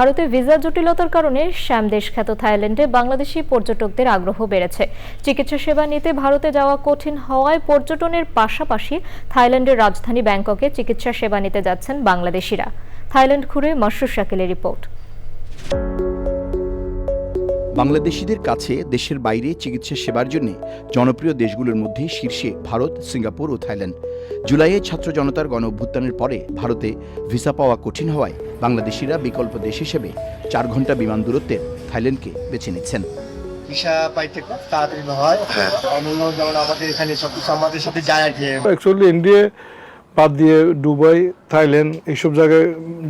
ভারতে ভিসা জটিলতার কারণে শ্যাম দেশ খ্যাত থাইল্যান্ডে বাংলাদেশি পর্যটকদের আগ্রহ বেড়েছে। চিকিৎসা সেবা নিতে ভারতে যাওয়া কঠিন হওয়ায় পর্যটনের পাশাপাশি থাইল্যান্ডের রাজধানী ব্যাংককে চিকিৎসা সেবা নিতে যাচ্ছেন বাংলাদেশিরা। থাইল্যান্ড ঘুরে মাসুর শাকিলের রিপোর্ট। বাংলাদেশিদের কাছে দেশের বাইরে চিকিৎসা সেবার জন্য জনপ্রিয় দেশগুলোর মধ্যে শীর্ষে ভারত সিঙ্গাপুর ও থাইল্যান্ড। জুলাইয়ে ছাত্র জনতার গণ অভ্যুত্থানের পরে ভারতে ভিসা পাওয়া কঠিন হওয়ায় বাংলাদেশিরা বিকল্প দেশ হিসেবে চার ঘণ্টা বিমান দূরত্বের থাইল্যান্ডকে বেছে নিচ্ছেন। ভিসা পাইতে খুব তাড়াতাড়ি হয়। যেমন আমাদের এখানে আমাদের সাথে যায় আর কি। অ্যাকচুয়ালি ইন্ডিয়া বাদ দিয়ে দুবাই থাইল্যান্ড এইসব জায়গায়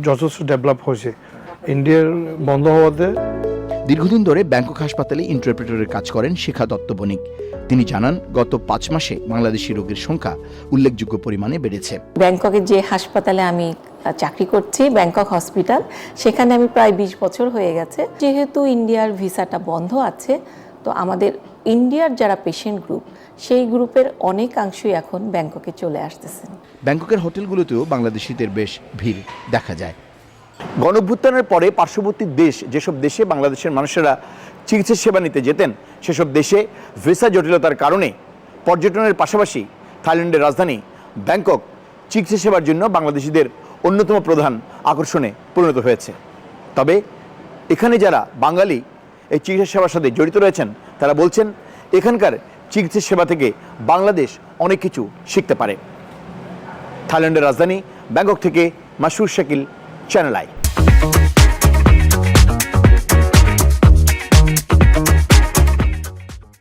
যথেষ্ট ডেভেলপ হয়েছে। ইন্ডিয়ার বন্ধ হওয়াতে দীর্ঘদিন ধরে ব্যাংকক হাসপাতালে ইন্টারপ্রেটরের কাজ করেন শিখা দত্ত বণিক। তিনি জানান গত পাঁচ মাসে বাংলাদেশি রোগীর সংখ্যা উল্লেখযোগ্য পরিমাণে বেড়েছে। ব্যাংককের যে হাসপাতালে আমি চাকরি করছি ব্যাংকক হসপিটাল সেখানে আমি প্রায় বিশ বছর হয়ে গেছে। যেহেতু ইন্ডিয়ার ভিসাটা বন্ধ আছে তো আমাদের ইন্ডিয়ার যারা পেশেন্ট গ্রুপ সেই গ্রুপের অনেকাংশই এখন ব্যাংককে চলে আসতেছেন ব্যাংককের হোটেলগুলোতেও বাংলাদেশিদের বেশ ভিড় দেখা যায়। গণভ্যুত্থানের পরে পার্শ্ববর্তী দেশ, যেসব দেশে বাংলাদেশের মানুষেরা চিকিৎসা সেবা নিতে যেতেন, সেসব দেশে ভিসা জটিলতার কারণে পর্যটনের পাশাপাশি থাইল্যান্ডের রাজধানী ব্যাংকক চিকিৎসা সেবার জন্য বাংলাদেশিদের অন্যতম প্রধান আকর্ষণে পরিণত হয়েছে। তবে এখানে যারা বাঙালি এই চিকিৎসা সেবার সাথে জড়িত রয়েছেন, তারা বলছেন, এখানকার চিকিৎসা সেবা থেকে বাংলাদেশ অনেক কিছু শিখতে পারে। থাইল্যান্ডের রাজধানী ব্যাংকক থেকে মাসুর শাকিল চ্যানেল আই